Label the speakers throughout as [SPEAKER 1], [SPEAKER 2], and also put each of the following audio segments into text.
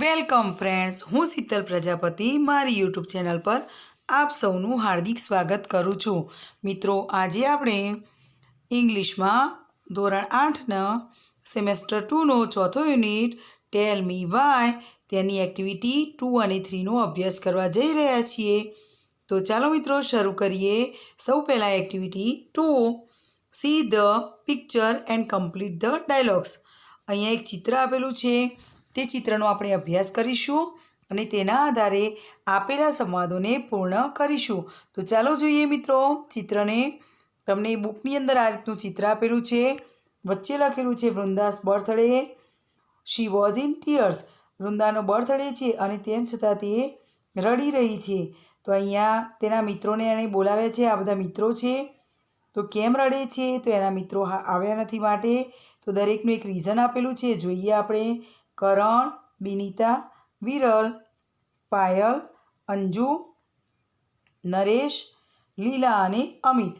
[SPEAKER 1] Welcome friends, હું શીતલ પ્રજાપતિ, મારી YouTube channel પર આપ સૌનું હાર્દિક સ્વાગત કરું છું. મિત્રો, આજે આપણે ઇંગ્લિશમાં ધોરણ આઠના સેમેસ્ટર ટુનો ચોથો યુનિટ, ટેલ મી વાય, તેની એક્ટિવિટી ટુ અને થ્રીનો અભ્યાસ કરવા જઈ રહ્યા છીએ. તો ચાલો મિત્રો, શરૂ કરીએ. સૌ પહેલાં activity two, see the picture and complete the dialogues. અહીંયા એક ચિત્ર આપેલું છે. તે ચિત્રનો આપણે અભ્યાસ કરીશું અને તેના આધારે આપેલા સંવાદોને પૂર્ણ કરીશું. તો ચાલો જોઈએ મિત્રો ચિત્રને. તમને બુકની અંદર આ રીતનું ચિત્ર આપેલું છે. વચ્ચે લખેલું છે, Vrinda's birthday. She was in tears વૃંદાનો birthday છે અને તેમ છતાં તે રડી રહી છે. તો અહીંયા તેના મિત્રોને એણે બોલાવ્યા છે. આ બધા મિત્રો છે. તો કેમ રડે છે? તો એના મિત્રો આવ્યા નથી માટે. તો દરેકનું એક રીઝન આપેલું છે. જોઈએ આપણે કરણ, બિનિતા, વિરલ, પાયલ, અંજુ, નરેશ, લીલા અને અમિત.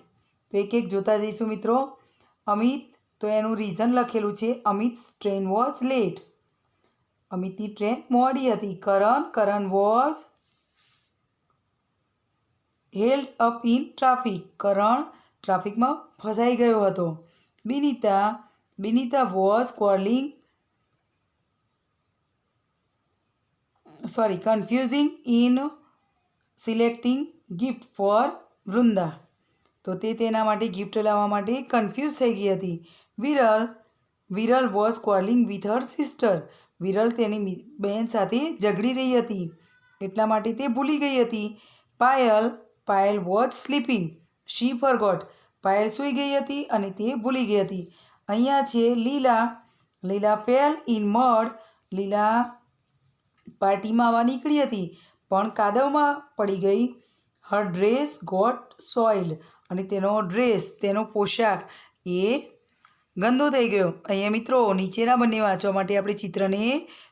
[SPEAKER 1] તો એક એક જોતા જઈશું મિત્રો. અમિત, તો એનું રીઝન લખેલું છે અમિત ટ્રેન વોઝ લેટ અમિતની ટ્રેન મોડી હતી. Karan Karan was held up in traffic Karan ટ્રાફિકમાં ફસાઈ ગયો હતો. Binita Binita was calling sorry confusing in selecting gift for Vrinda. તો તે તેના માટે ગિફ્ટ લાવવા માટે કન્ફ્યુઝ થઈ ગઈ હતી. Viral Viral was calling with her sister Viral તેની બહેન સાથે ઝઘડી રહી હતી. એટલા માટે તે ભૂલી ગઈ હતી. Payal Payal was sleeping she forgot Payal સૂઈ ગઈ હતી અને તે ભૂલી ગઈ હતી. અહીંયા છે લીલા. લીલા ફેલ ઇન મડ લીલા પાર્ટીમાં આવવા નીકળી હતી, પણ કાદવમાં પડી ગઈ. હર ડ્રેસ ગોટ સોઇલ અને તેનો ડ્રેસ તેનો પોશાક એ ગંદો થઈ ગયો. અહીંયા મિત્રો, નીચેના બંને વાંચવા માટે આપણે ચિત્રને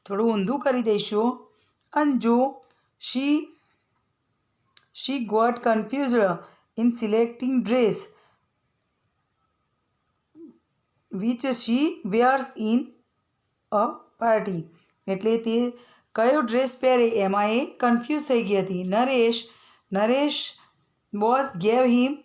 [SPEAKER 1] થોડું ઊંધું કરી દઈશું. Anju she she got confused in selecting dress which she wears in a party એટલે તે કયો ડ્રેસ પહેરે એમાં એ કન્ફ્યુઝ થઈ ગઈ હતી. Naresh Naresh boss gave him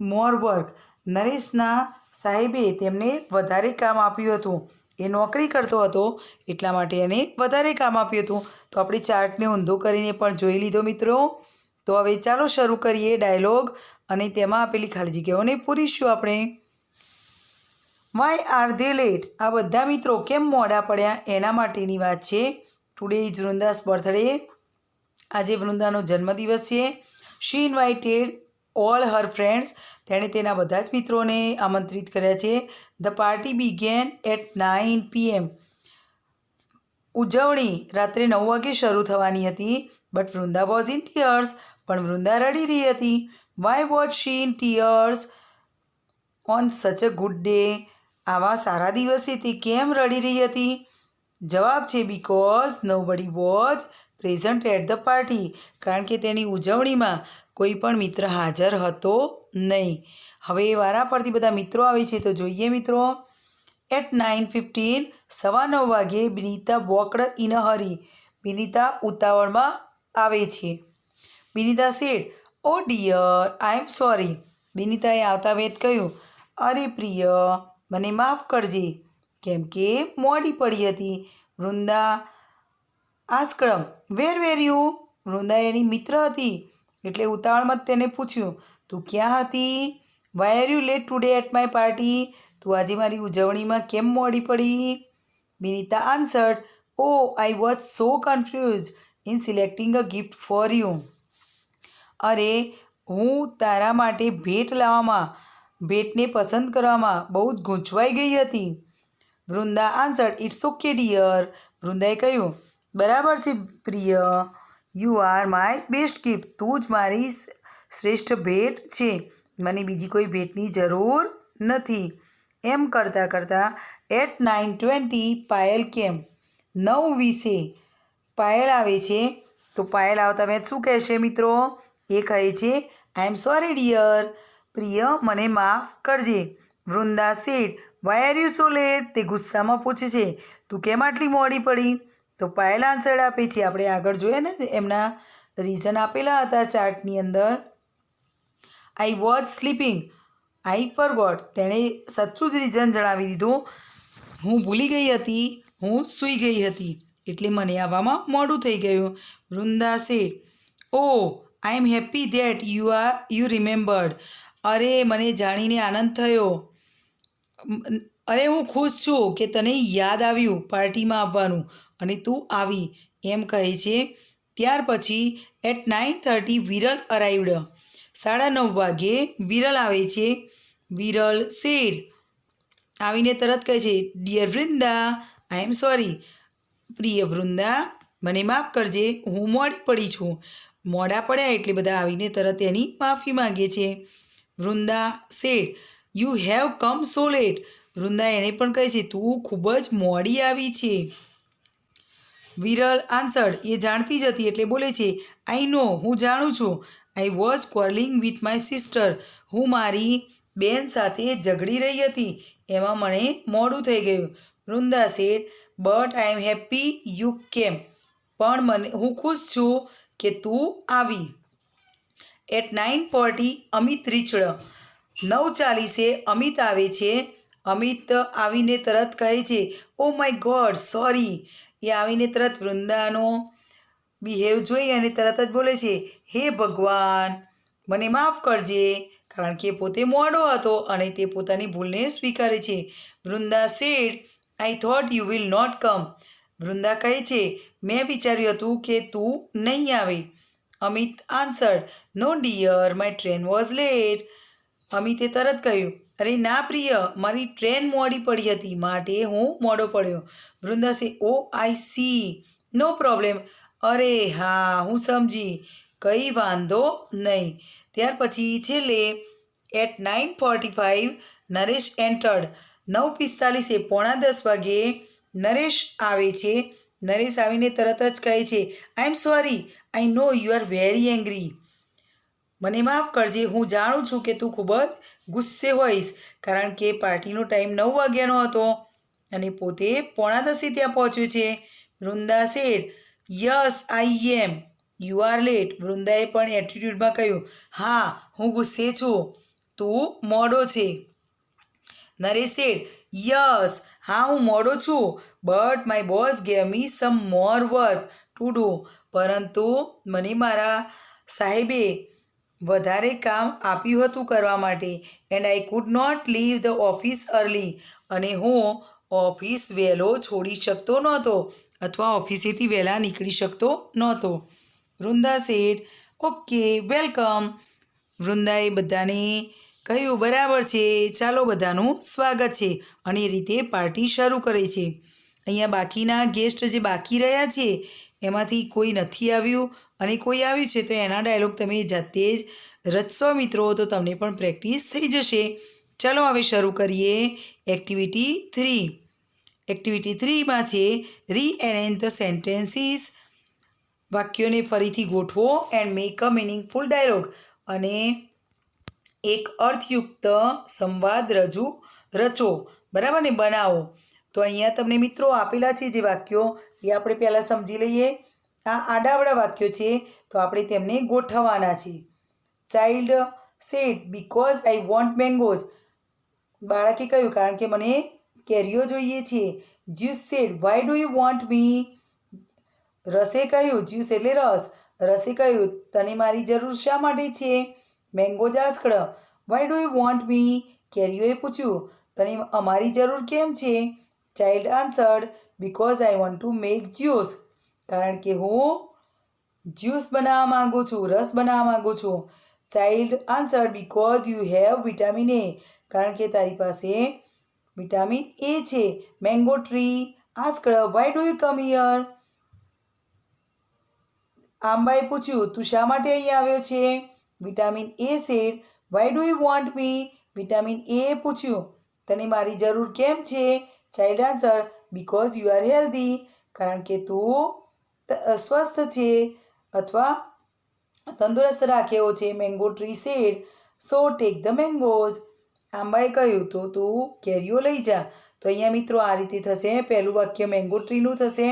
[SPEAKER 1] more work નરેશના સાહેબે તેમને વધારે કામ આપ્યું હતું. એ નોકરી કરતો હતો, એટલા માટે એને વધારે કામ આપ્યું હતું. તો આપણે ચાર્ટને ઊંધો કરીને પણ જોઈ લીધો મિત્રો. તો હવે ચાલો શરૂ કરીએ ડાયલોગ અને તેમાં આપેલી ખાલી જગ્યાઓને પૂરીશું આપણે. વાય આર ધે લેટ આ બધા મિત્રો કેમ મોડા પડ્યા? એના માટેની વાત છે. ટુડે ઇઝ વૃંદાસ બર્થડે આજે વૃંદાનો જન્મદિવસ છે. She invited all her friends તેણે તેના બધા જ મિત્રોને આમંત્રિત કર્યા છે. The party began at nine PM ઉજવણી રાત્રે નવ વાગે શરૂ થવાની હતી. But Vrinda was in tears પણ વૃંદા રડી રહી હતી. Why was she in tears on such a good day આવા સારા દિવસે તે કેમ રડી રહી હતી? જવાબ છે because nobody was present at the party કારણ કે તેની ઉજવણીમાં કોઈ પણ મિત્ર હાજર હતો નહીં. હવે વારા પરથી બધા મિત્રો આવે છે તો જોઈએ મિત્રો. એટ નાઇન ફિફ્ટીન સવા નવ વાગે બિનિતા બોકડ ઇન હરી. બિનિતા ઉતાવળમાં આવે છે. Binita said oh dear I am sorry બિનિતાએ આવતા વેત કહ્યું, અરે પ્રિય, મને માફ કરજે. કેમ કે મોડી પડી હતી. Vrinda asked him where were you? Vrinda એની મિત્ર હતી. એટલે ઉતાવળમાં તેને પૂછ્યું, તું ક્યાં હતી? Why are you late today at my party તું આજે મારી ઉજવણીમાં કેમ મોડી પડી? Binita answered oh I was so confuse in selecting a gift for you અરે, હું તારા માટે ભેટ લાવવામાં, ભેટને પસંદ કરવામાં બહુ જ ગૂંચવાઈ ગઈ હતી. Vrinda answered it's okay dear વૃંદાએ કહ્યું, બરાબર છે, પ્રિય. You are my best gift તું જ મારી શ્રેષ્ઠ ભેટ છે. મને બીજી કોઈ ભેટની જરૂર નથી. એમ કરતાં કરતાં એટ નાઇન ટ્વેન્ટી પાયલ કેમ? નવ વીસે પાયલ આવે છે. તો પાયલ આવતા મેં શું કહેશે મિત્રો? એ કહે છે આઈ એમ સોરી ડિયર પ્રિય, મને માફ કરજે. Vrinda said why are you so late તે ગુસ્સામાં પૂછે છે. તું કેમ આટલી મોડી પડી? તો પાયલ આન્સર આપે છે. આપણે આગળ જોઈએ ને, એમના રીઝન આપેલા હતા ચાર્ટની અંદર. I was sleeping I forgot તેણે સાચું જ રીઝન જણાવી દીધું. હું ભૂલી ગઈ હતી. હું સૂઈ ગઈ હતી. એટલે મને આવવામાં મોડું થઈ ગયું. Vrinda said. Oh I am happy that you are you remembered અરે, મને જાણીને આનંદ થયો. અરે હું ખુશ છું કે તને યાદ આવ્યું પાર્ટીમાં આવવાનું. અને તું આવી. એમ કહે છે. ત્યાર પછી at nine thirty Viral arrived સાડા નવ વાગે વિરલ આવે છે. વિરલ શેર આવીને તરત કહે છે dear Vrinda I am sorry પ્રિય વૃંદા, મને માફ કરજે. હું મોડી પડી છું. મોડા પડ્યા એટલે બધા આવીને તરત એની માફી માંગે છે. Vrinda said you have come so late Vrinda એને પણ કહે છે, તું ખૂબ જ મોડી આવી છે. વિરલ આન્સર્ડ એ જાણતી જ હતી એટલે બોલે છે આઈ નો હું જાણું છું. I was calling with my sister હું મારી બેન સાથે ઝઘડી રહી હતી. એમાં મને મોડું થઈ ગયું. Vrinda said but I am happy you came પણ મને, હું ખુશ છું કે તું આવી. At nine forty Amit reached નવ ચાલીસે અમિત આવે છે. અમિત આવીને તરત કહે છે ઓ માય ગોડ સોરી એ આવીને તરત વૃંદાનો બિહેવ જોઈ અને તરત જ બોલે છે, હે ભગવાન, મને માફ કરજે. કારણ કે પોતે મોડો હતો અને તે પોતાની ભૂલને સ્વીકારે છે. Vrinda said I thought you will not come Vrinda કહે છે, મેં વિચાર્યું હતું કે તું નહીં આવે. Amit answered no dear my train was late અમિતે તરત કહ્યું, અરે ના પ્રિય, મારી ટ્રેન મોડી પડી હતી, માટે હું મોડો પડ્યો. વૃંદાસે oh, I C. No problem. અરે હા, હું સમજી. કંઈ વાંધો નહીં. ત્યાર પછી છેલ્લે at nine forty five Naresh entered નવ પિસ્તાલીસે પોણા દસ વાગે નરેશ આવે છે. નરેશ આવીને તરત જ કહે છે I am sorry I know you are very angry મને માફ કરજે, હું જાણું છું કે તું ખૂબ જ ગુસ્સે હોઈશ, કારણ કે પાર્ટીનો ટાઈમ નવ વાગ્યાનો હતો અને પોતે પોણા દસે ત્યાં પહોંચ્યું છે. Vrinda said, yes, I am. You are late. વૃંદાએ પણ એટીટ્યૂડમાં કહ્યું, હા, હું ગુસ્સે છું. તું મોડો છે. નરેશ શેઠ, યસ, હા, હું મોડો છું. But my boss gave some more work to do. પરંતુ મને મારા સાહેબે વધારે કામ આપ્યું હતું કરવા માટે. And I could not leave the office early અને હું ઓફિસ વહેલો છોડી શકતો નહોતો અથવા ઓફિસેથી વહેલા નીકળી શકતો નહોતો. વૃંદા શેઠ ઓકે વેલકમ વૃંદાએ બધાને કહ્યું, બરાબર છે, ચાલો બધાનું સ્વાગત છે. અને એ રીતે પાર્ટી શરૂ કરે છે. અહીંયા બાકીના ગેસ્ટ જે બાકી રહ્યા છે એમાંથી કોઈ નથી આવ્યું અને કોઈ આવ્યું છે તો એના ડાયલોગ તમે જાતે જ રચશો મિત્રો, તો તમને પણ પ્રેક્ટિસ થઈ જશે. ચાલો હવે શરૂ કરીએ એક્ટિવિટી થ્રી એક્ટિવિટી થ્રીમાં છે રીએરેન્જ ધ સેન્ટેન્સીસ વાક્યોને ફરીથી ગોઠવો and make a meaningful dialogue અને એક અર્થયુક્ત સંવાદ રજૂ રચો. બરાબર ને? બનાવો. તો અહીંયા તમને મિત્રો આપેલા છે જે વાક્યો, એ આપણે પહેલાં સમજી લઈએ. આ આડાવડા વાક્યો છે, તો આપણે તેમને ગોઠવવાના છે. Child said because I want mangoes બાળકે કહ્યું, કારણ કે મને કેરીઓ જોઈએ છે. Juice said why do you want me રસે કહ્યું જ્યુસ એટલે રસ. રસે કહ્યું, તને મારી જરૂર શા માટે છે? Mango asked why do you want me કેરીઓએ પૂછ્યું, તને અમારી જરૂર કેમ છે? Child answered because I want to make juice કારણ કે હું જ્યુસ બનાવવા માગું છું, રસ બનાવવા માગું છું. Child answer because you have vitamin A કારણ કે તારી પાસે વિટામિન એ છે. Mango tree asked why do you come here આંબાએ પૂછ્યું, તું શા માટે અહીંયા આવ્યો છે? Vitamin A said why do you want me vitamin A પૂછ્યું, તને મારી જરૂર કેમ છે? Child answer because you are healthy કારણ કે તું સ્વસ્થ છે અથવા તંદુરસ્ત રાખ્યો છે mango tree said so take the mangoes આંબાએ કહ્યું, તો તું કેરીઓ લઈ જા. તો અહીંયા મિત્રો આ રીતે થશે. પહેલું વાક્ય મેંગો ટ્રીનું થશે.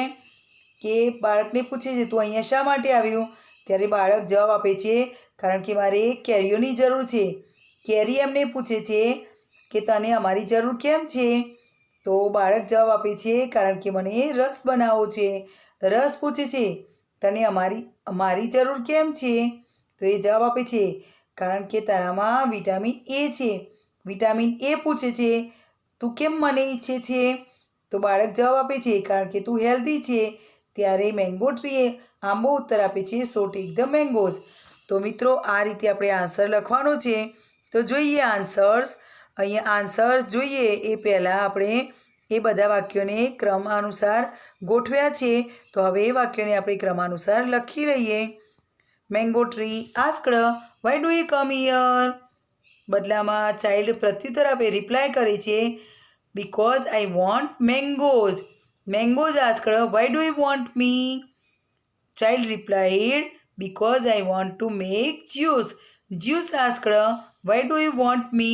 [SPEAKER 1] કે બાળકને પૂછે છે, તું અહીંયા શા માટે આવ્યું? ત્યારે બાળક જવાબ આપે છે, કારણ કે મારે કેરીઓની જરૂર છે. કેરી એમને પૂછે છે કે, તને અમારી જરૂર કેમ છે? તો બાળક જવાબ આપે છે, કારણ કે મને રસ બનાવવો છે. રસ પૂછે છે, તને અમારી અમારી જરૂર કેમ છે? તો એ જવાબ આપે છે, કારણ કે તારામાં વિટામિન એ છે. વિટામિન એ પૂછે છે, તું કેમ મને ઈચ્છે છે? તો બાળક જવાબ આપે છે, કારણ કે તું હેલ્ધી છે. ત્યારે મેંગો ટ્રીએ આંબો ઉત્તર આપે છે સો ટેક ધ મેંગોઝ. તો મિત્રો, આ રીતે આપણે આન્સર લખવાનો છે. તો જોઈએ આન્સર્સ. અહીંયા આન્સર્સ જોઈએ. એ પહેલાં આપણે એ બધા વાક્યોને ક્રમાનુસાર ગોઠવ્યા છે. તો હવે એ વાક્યોને આપણે ક્રમાનુસાર લખી લઈએ. Mango tree asked why do you come here બદલામાં ચાઇલ્ડ પ્રત્યુત્તર આપે રિપ્લાય કરે છે. Because I want mangoes mangoes asked why do you want me child replied because I want to make juice juice asked why do you want me?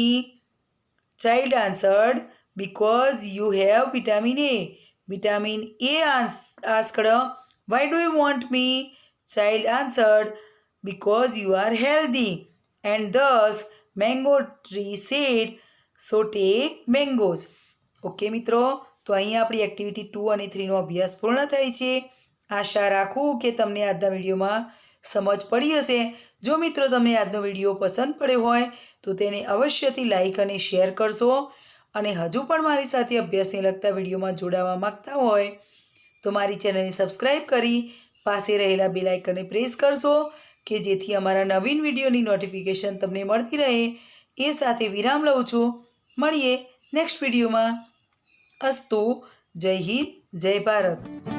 [SPEAKER 1] Answered, Because you have vitamin A. Vitamin A ans- asked, Why do you want me? Child answered, Because you are healthy. And thus, Mango tree said, So take mangoes. Okay મિત્રો તો અહીંયા આપણી activity two અને થ્રીનો અભ્યાસ પૂર્ણ થાય છે આશા રાખું કે તમને આજના વિડીયોમાં સમજ પડી હશે. જો મિત્રો તમને આજનો વીડિયો પસંદ પડ્યો હોય, તો તેને અવશ્યથી લાઇક અને શેર કરશો. અને હજુ પણ મારી સાથે અભ્યાસને લગતા વિડીયોમાં જોડાવા માંગતા હોય, તો મારી ચેનલને સબસ્ક્રાઈબ કરી પાસે રહેલા બે લાઇકને પ્રેસ કરશો, કે જેથી અમારા નવીન વિડીયોની નોટિફિકેશન તમને મળતી રહે. એ સાથે વિરામ લઉં છું. મળીએ નેક્સ્ટ વિડીયોમાં. અસ્તુ, જય હિન્દ, જય ભારત.